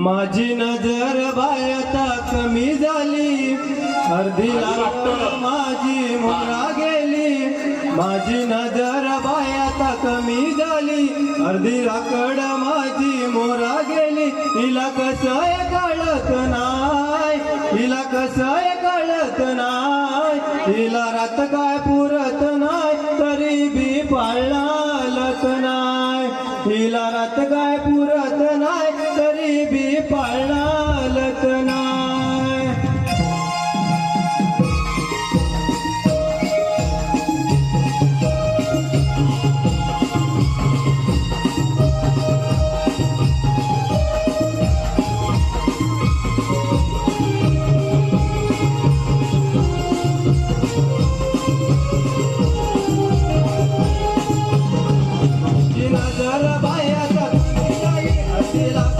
माझी नजर बायता कमी झाली. अर्धी माझी मोरा गेली. माझी नजर बायता कमी झाली. अर्धी राकड माझी मोरा गेली. हिला कसं कळत नाय हिला कसं कळत नाय हिला रात काय पुरत गेली,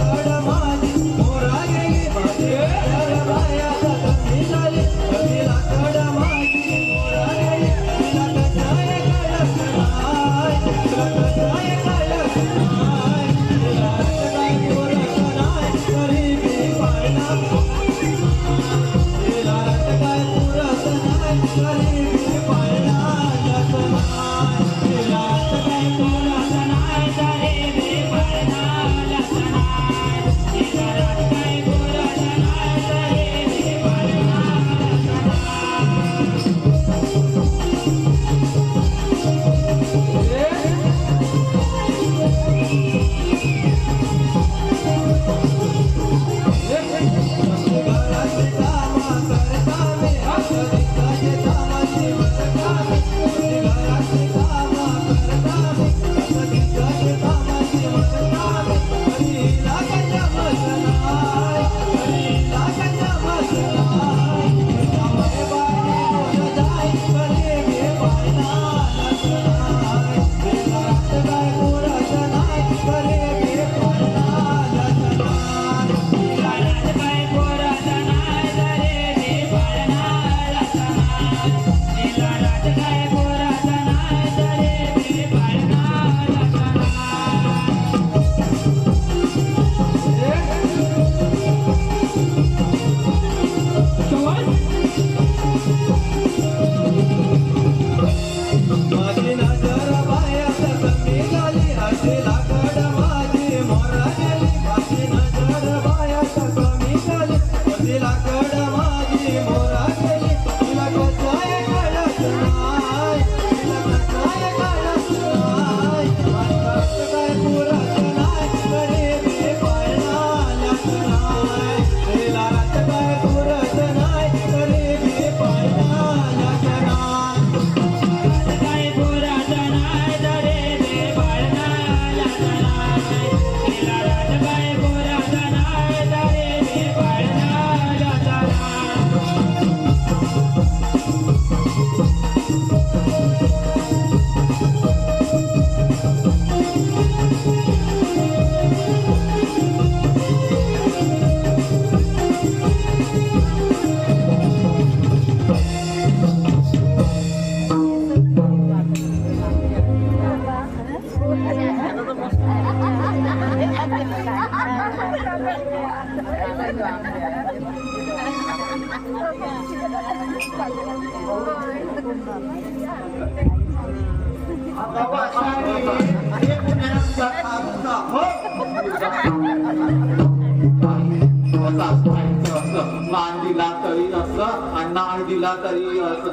माझी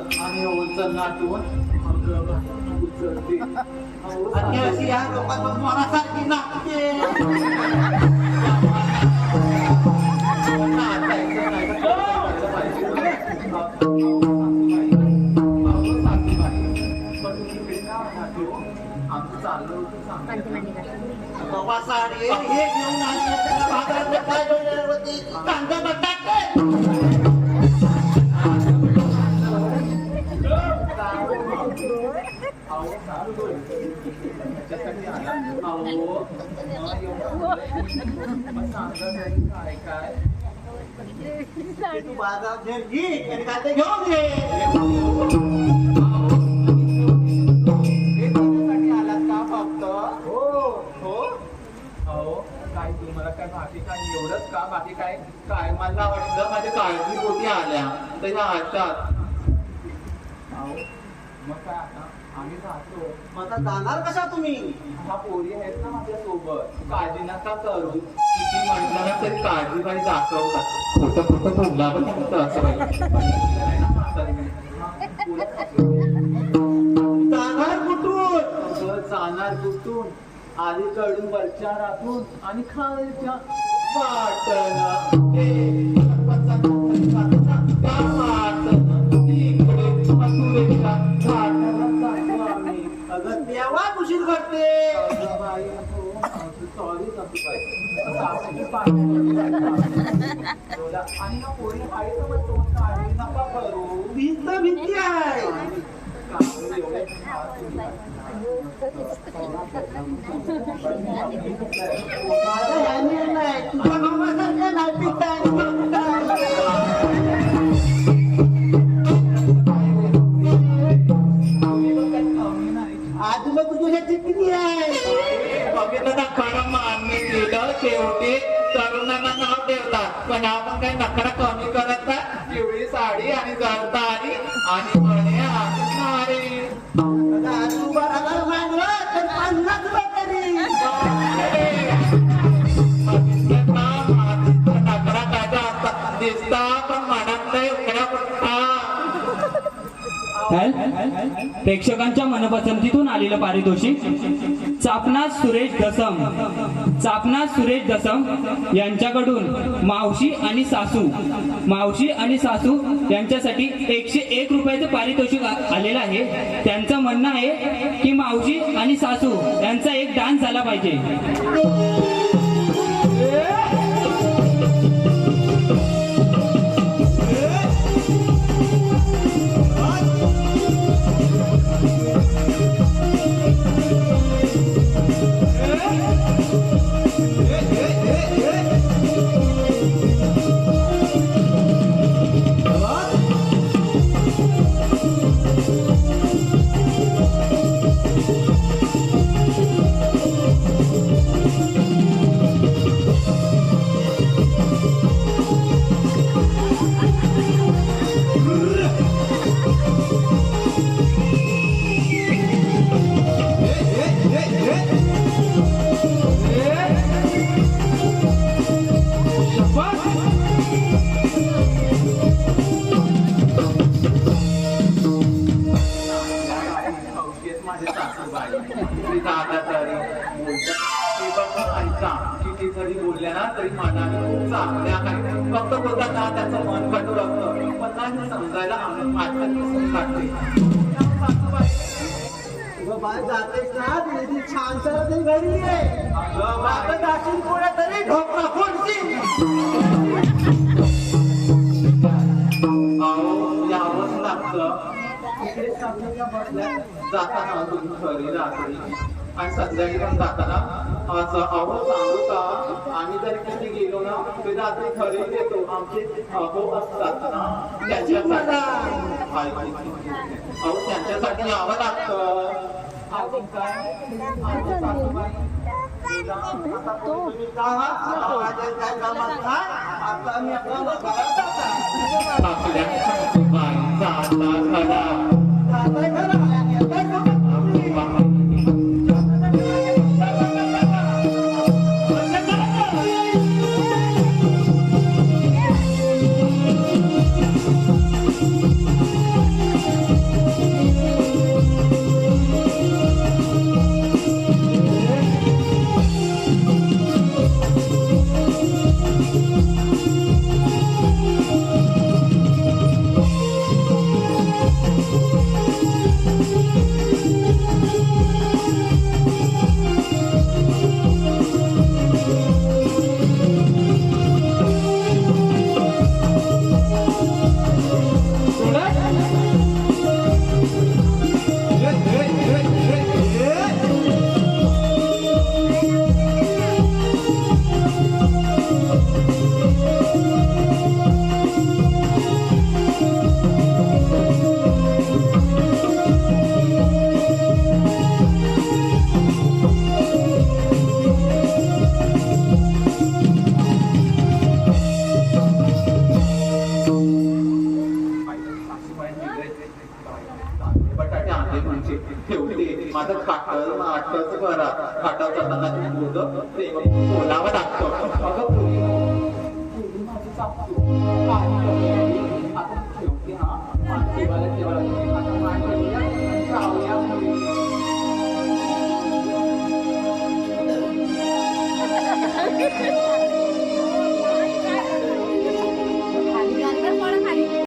तरी आणि ओलचं नाटून आणि अशी या मनासारखी नाचते नाचायचं नाही नाचायचं पाहिजे. सासूबाई, पण तुम्ही आमचं चाललं होतं चांगलं. बाबा साडे हे घेऊन आले भागात काय होती कांदा बटाटे तू बाजारात जे घे घेऊन घे हो हो. काय तुम्हाला काय बाकी काय एवढंच का बाकी काय काय मला वाटलं माझ्या काळजी कोणी आल्या त्याच्या हातात अहो, मग काय आता आम्ही राहतो. मग आता जाणार कशा तुम्ही? हा पोरी आहेत ना माझ्या सोबत काळजी नका करू. किती म्हटलं ना तरी काळजी बाई दाखवतात खोटं खोटं बोलला पण फक्त असं जाणार कुठून? अगं, जाणार कुठून? अलीकडून वरच्या रातून आणि खालच्या वाटण. हे इकडे. अगं तेव्हा कुशीत घडते सॉरी भीती आहे. तुझ्या बघितलं मान्य केलं शेवटी तरुणांना नाव ठेवतात पण आपण काही नखरा कमी करत नाही पिवळी साडी आणि जरदारी आणि म्हणे आधी नारी. आता आज उभा राहणार तर पन्नास प्रेक्षकांच्या मनपसंतीतून आलेलं पारितोषिक. चापनाथ सुरेश दसम. चापनाथ सुरेश दसम यांच्याकडून मावशी आणि सासू मावशी आणि सासू यांच्यासाठी एकशे एक रुपयाचं पारितोषिक आलेलं आहे. त्यांचं म्हणणं आहे की मावशी आणि सासू यांचा एक डान्स झाला पाहिजे. जरी बोलल्या ना तरी खूप चांगल्या आहेत. फक्त बोलतात ना त्याचं मन कटू असतं. पण नाही समजायला आम्ही माझ्या दिसून काढते बाळ जातेस ना तुझी छान सर तरी घरी आहे अगं बाबा बाई, जाशील पुढे तरी ढोकळा फोडशील. अहो यावंच लागतं. इकडे सासूच्या बसल्या जाताना तुम्ही घरी रात्री आणि संध्याकाळी पण जाताना असं अहो सांगू का? आम्ही जरी किती गेलो ना ते रात्री घरी येतो आमचे अहो असतात ना त्यांच्यासाठी अहो त्यांच्यासाठी यावं लागतं. अजून काय? सासूबाई. आता आपल्या ते बोलावं